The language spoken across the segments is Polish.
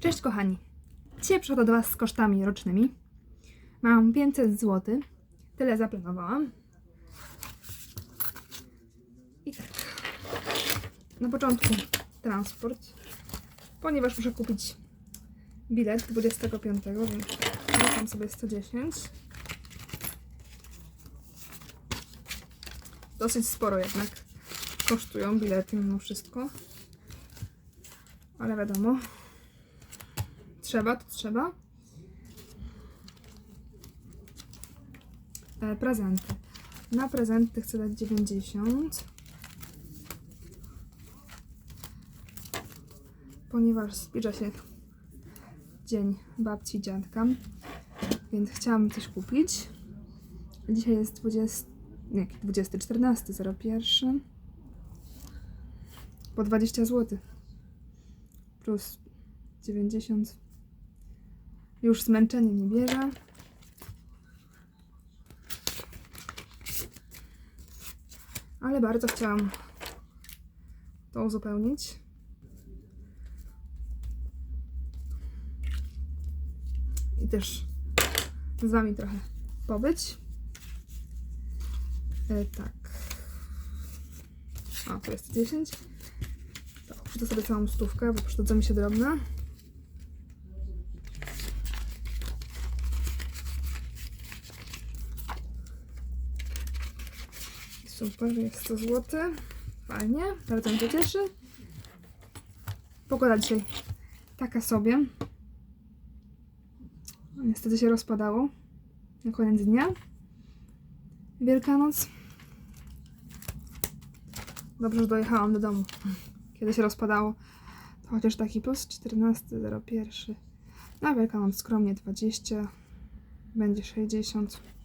Cześć kochani. Dzisiaj przychodzę do Was z kosztami rocznymi. Mam 500 zł. Tyle zaplanowałam. I tak. Na początku transport, ponieważ muszę kupić bilet 25, więc wrzucam sobie 110. Dosyć sporo jednak kosztują bilety mimo wszystko. Ale wiadomo, trzeba, to trzeba. E, prezenty. Na prezenty chcę dać 90. Ponieważ zbliża się dzień babci i dziadka, więc chciałam coś kupić. Dzisiaj jest 20, nie, 20, 14, 01. Po 20 zł. Plus 90. Już zmęczenie nie bierze. Ale bardzo chciałam to uzupełnić. I też z Wami trochę pobyć. E, tak. A, to jest 10. To wrzucę sobie całą stówkę, bo przydadzą mi się drobne. Super, jest 100 zł. Fajnie, bardzo mnie to cieszy. Pogoda dzisiaj taka sobie. Niestety się rozpadało na koniec dnia. Wielkanoc. Dobrze, że dojechałam do domu, kiedy się rozpadało. To chociaż taki plus 14,01. Na Wielkanoc skromnie 20. Będzie 60.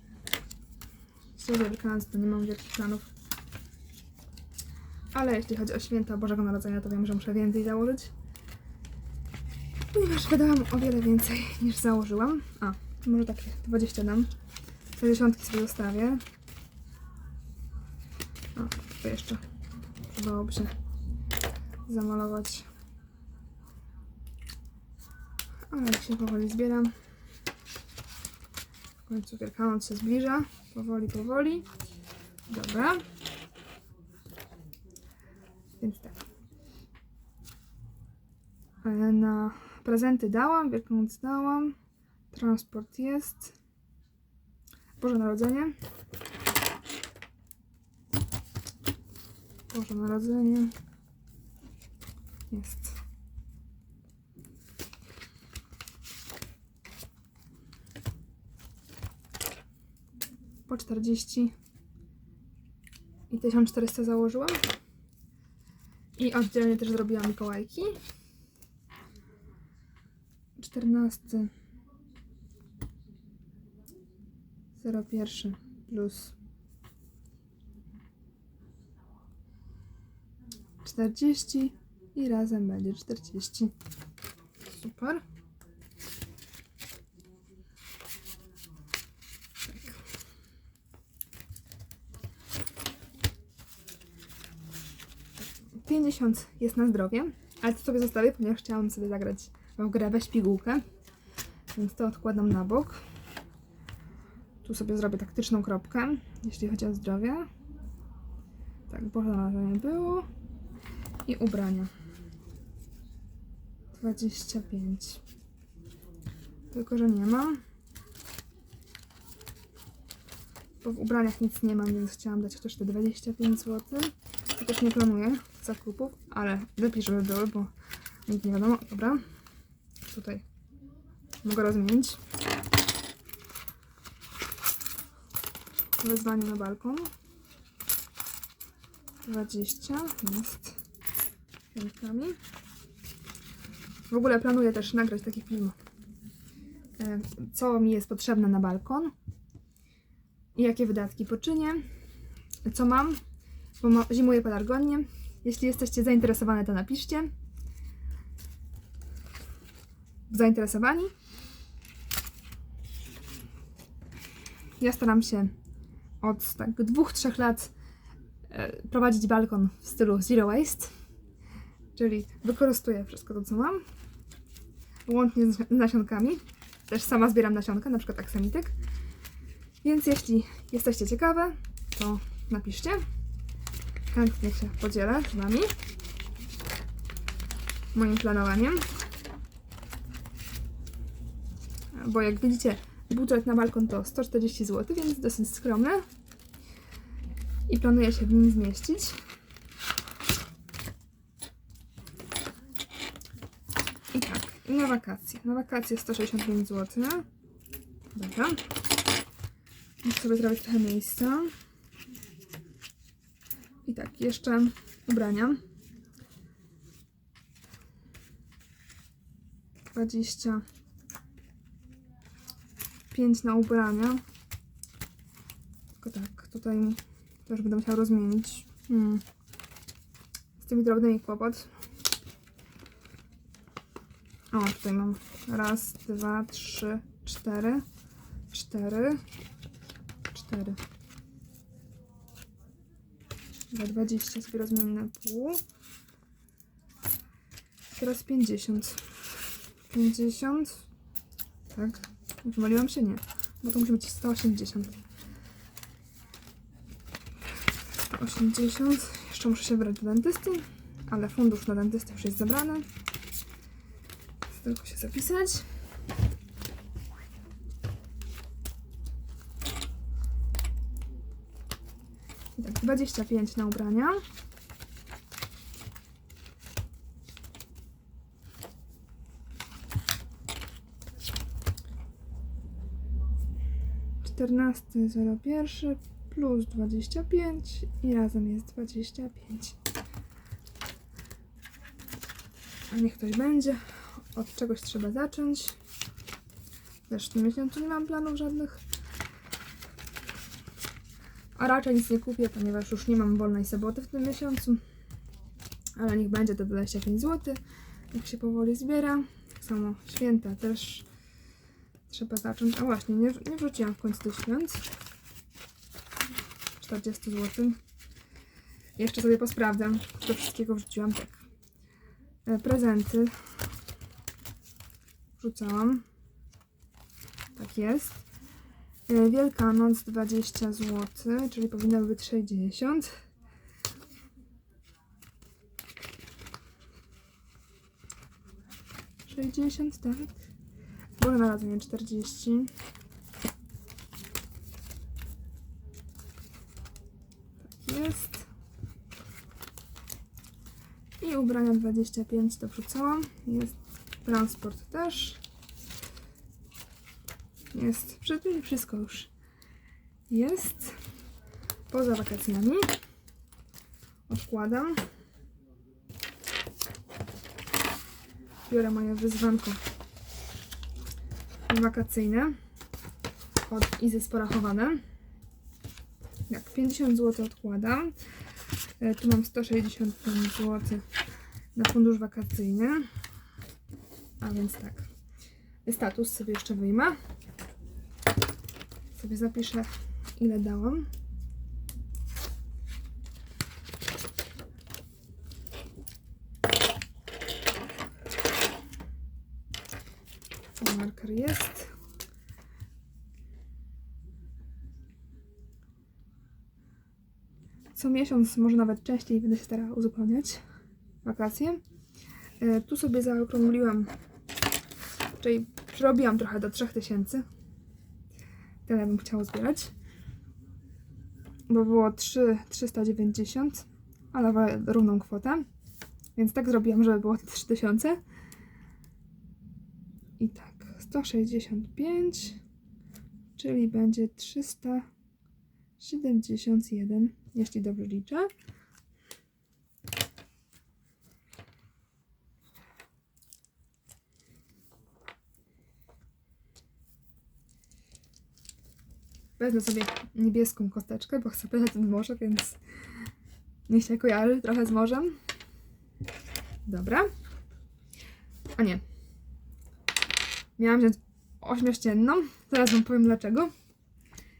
Co Wielkanoc to nie mam wielkich planów. Ale jeśli chodzi o święta Bożego Narodzenia, to wiem, że muszę więcej założyć. Ponieważ wydałam o wiele więcej niż założyłam. A, może takie 20 dam. 60 sobie zostawię. A, to jeszcze przydałoby się zamalować. Ale jak się powoli zbieram. W końcu Wielkanoc się zbliża. Powoli, powoli. Dobra. Więc tak. E, Na prezenty dałam, Wielkanoc dałam. Transport jest. Boże Narodzenie. Boże Narodzenie. Jest. Po 40 i 1400 założyłam. I oddzielnie też zrobiłam Mikołajki. 14 01 plus 40 i razem będzie 40. Super. 50 jest na zdrowie, ale to sobie zostawię, ponieważ chciałam sobie zagrać w grę weź. Więc to odkładam na bok. Tu sobie zrobię taktyczną kropkę, jeśli chodzi o zdrowie. Tak, Boże nie było. I ubrania. 25. Tylko, że nie mam. Bo w ubraniach nic nie mam, więc chciałam dać chociaż te 25 zł. To też nie planuję zakupów, ale lepiej, żeby były, bo nic nie wiadomo. Dobra. Tutaj mogę rozmienić. Wezwanie na balkon. 20 jest piątkami. W ogóle planuję też nagrać taki film, e, co mi jest potrzebne na balkon i jakie wydatki poczynię, co mam, bo zimuję pelargonnie. Jeśli jesteście zainteresowane, to napiszcie. Zainteresowani? Ja staram się od tak dwóch, trzech lat e, prowadzić balkon w stylu zero waste, czyli wykorzystuję wszystko to, co mam, łącznie z nasionkami. Też sama zbieram nasionka, na przykład aksamityk. Więc jeśli jesteście ciekawe, to napiszcie. Chętnie się podzielę z Wami moim planowaniem. Bo jak widzicie, budżet na balkon to 140 zł, więc dosyć skromny. I planuję się w nim zmieścić. I tak, i na wakacje. Na wakacje 165 zł. Dobra. Muszę sobie zrobić trochę miejsca. I tak, jeszcze ubrania. 25 na ubrania. Tylko tak, tutaj też będę musiała rozmienić. Hmm. Z tymi drobnymi kłopot. O, tutaj mam raz, dwa, trzy, cztery, cztery, cztery. Za 20 sobie rozmienię na pół. Teraz 50. 50. Tak. Pomyliłam się? Nie. Bo to musi być 180. 180. Jeszcze muszę się wybrać do dentysty, ale fundusz na dentystę już jest zabrany. Tylko się zapisać. I tak, 25 na ubrania. Czternasty zero pierwszy plus 25 i razem jest 25. A niech ktoś będzie. Od czegoś trzeba zacząć. Tym miesiącu nie mam planów żadnych. A raczej nic nie kupię, ponieważ już nie mam wolnej soboty w tym miesiącu. Ale niech będzie to 25 zł. Jak się powoli zbiera. Tak samo święta też trzeba zacząć. A właśnie, nie, nie wrzuciłam w końcu tych świąt. 40 zł. Jeszcze sobie posprawdzam, do wszystkiego wrzuciłam tak. E, Prezenty wrzucałam. Tak jest. E, Wielkanoc 20 zł, czyli powinno być 60. Sześćdziesiąt, tak. Boże Narodzenie 40. Tak jest. I ubrania 25 to wrzucałam. Jest transport też. Jest przed nimi wszystko już. Jest. Poza wakacjami. Odkładam. Biorę moje wyzwanko wakacyjne od Izy Sporachowane. Jak 50 zł odkładam. E, Tu mam 165 zł na fundusz wakacyjny. A więc tak. Status sobie jeszcze wyjmę. Sobie zapiszę ile dałam. Ten marker jest. Co miesiąc, może nawet częściej będę się starała uzupełniać wakacje. E, Tu sobie zaokrągliłam, czyli przyrobiłam trochę do 3000. Tyle bym chciała zbierać. Bo było 3, 390, ale równą kwotę. Więc tak zrobiłam, żeby było 3000. I tak, 165, czyli będzie 371, jeśli dobrze liczę. Wezmę sobie niebieską kosteczkę, bo chcę pojechać nad morze, więc niech się kojarzy trochę z morzem. Dobra. A nie, Miałam wziąć ośmiościenną. Zaraz wam powiem dlaczego.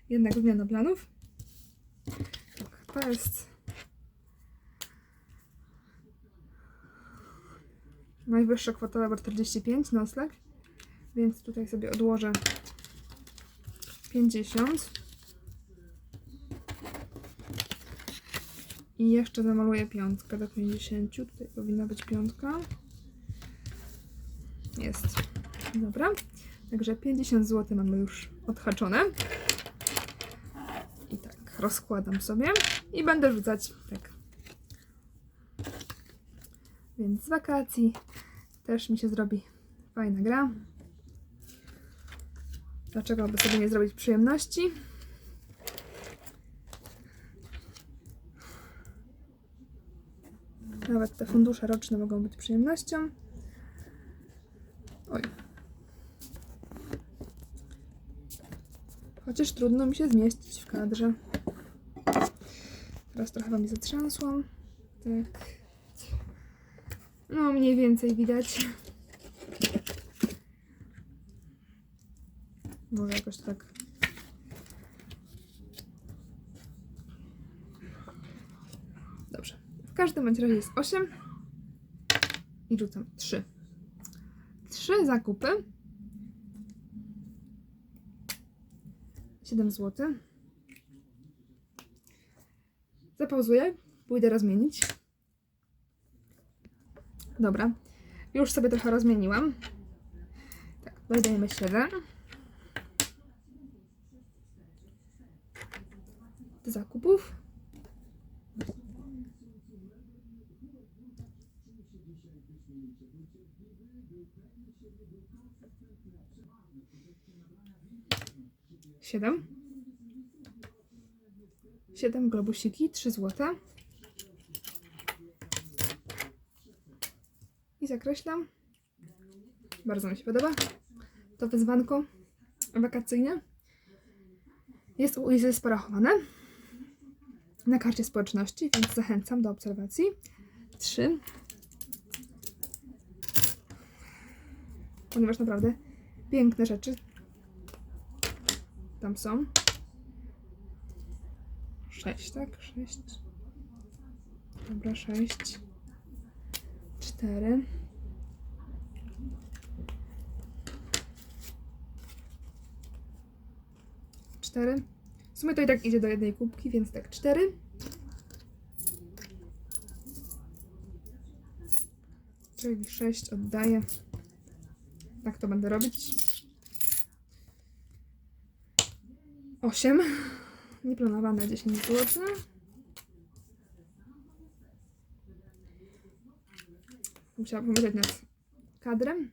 Jednak zmiana planów. Tak, to jest Najwyższa kwota była 45 nocleg, więc tutaj sobie odłożę 50. I jeszcze zamaluję piątkę do 50. Tutaj powinna być piątka. Jest. Dobra. Także 50 zł mamy już odhaczone. I tak, rozkładam sobie i będę rzucać tak. Więc z wakacji też mi się zrobi fajna gra. Dlaczego by sobie nie zrobić przyjemności? Nawet te fundusze roczne mogą być przyjemnością. Oj. Chociaż trudno mi się zmieścić w kadrze. Teraz trochę wam zatrzęsłam. Tak. No, mniej więcej widać. Może jakoś tak. Dobrze. W każdym bądź razie jest 8 i rzucam 3. 3 zakupy. 7 zł. Zapauzuję, pójdę rozmienić. Dobra, już sobie trochę rozmieniłam. Tak, dodajemy 7. zakupów. Siedem. Siedem globusiki, trzy złote. I zakreślam. Bardzo mi się podoba. To wyzwanko wakacyjne. Jest, jest sporachowane na karcie społeczności, więc zachęcam do obserwacji. Trzy. Ponieważ naprawdę piękne rzeczy tam są. Sześć, tak? Sześć. Dobra, sześć. Cztery. Cztery. W sumie to i tak idzie do jednej kubki, więc tak, cztery. Czyli sześć oddaję. Tak to będę robić. Osiem. Nieplanowane 10 zł. Musiałabym pomyśleć nad kadrem,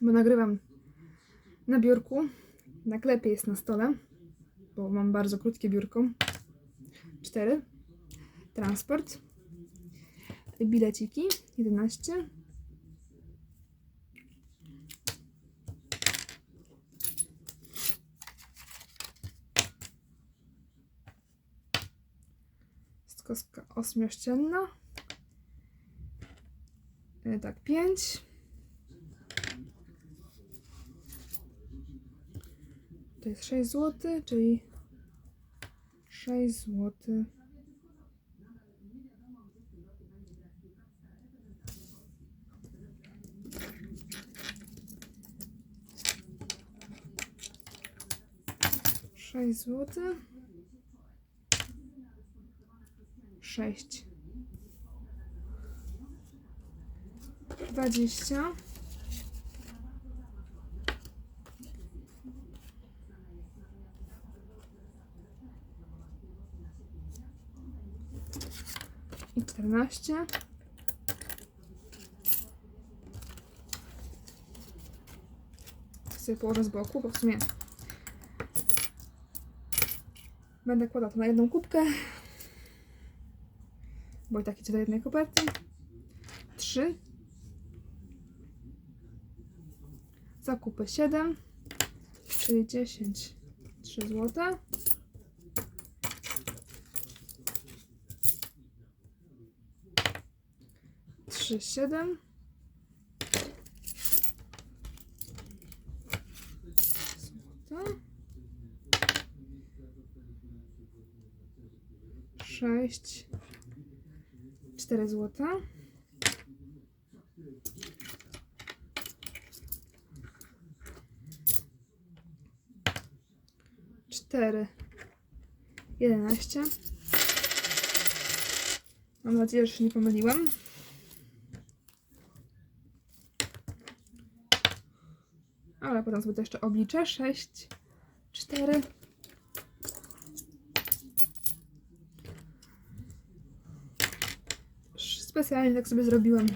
bo nagrywam na biurku. Tak lepiej jest na stole, bo mam bardzo krótkie biurko. Cztery. Transport. Bileciki. 11. Jest kostka ośmiościenna. E, Tak, 5. To jest 6 zł, czyli 6 zł. Sześć zł. Sześć. Dwadzieścia. I czternaście. To sobie położę z boku, bo w sumie będę kładła to na jedną kubkę. Bo i tak idzie do jednej koperty. Trzy. Zakupy 7, czyli 10, 3 zł. trzy siedem sześć cztery złota. Cztery. Jedenaście. Mam nadzieję, że się nie pomyliłam. Ale potem sobie to jeszcze obliczę. 6, 4. Specjalnie tak sobie zrobiłem.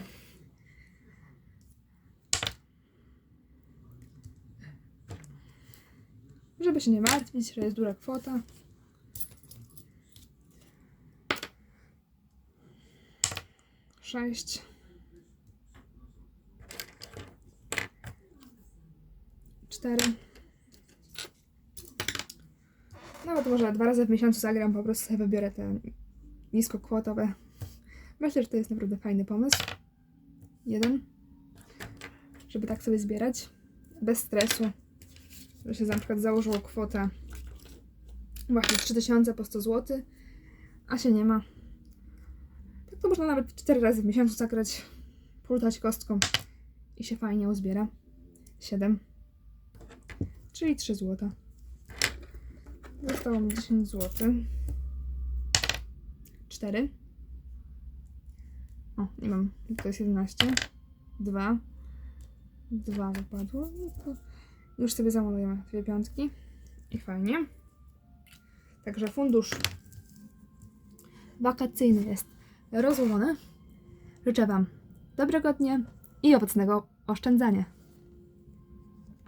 Żeby się nie martwić, że jest duża kwota. Sześć. Nawet może dwa razy w miesiącu zagram, po prostu sobie wybiorę te niskokwotowe. Myślę, że to jest naprawdę fajny pomysł. Jeden. Żeby tak sobie zbierać. Bez stresu że się na przykład założyło kwotę właśnie 3000 po 100 zł, a się nie ma. Tak to można nawet 4 razy w miesiącu zagrać, plutać kostką i się fajnie uzbiera. 7, czyli 3 zł. Zostało mi 10 zł. 4. O, nie mam. To jest 11. 2. 2 wypadło. No już sobie zamalujemy dwie piątki i fajnie. Także fundusz wakacyjny jest rozłożony. Życzę Wam dobrego dnia i owocnego oszczędzania.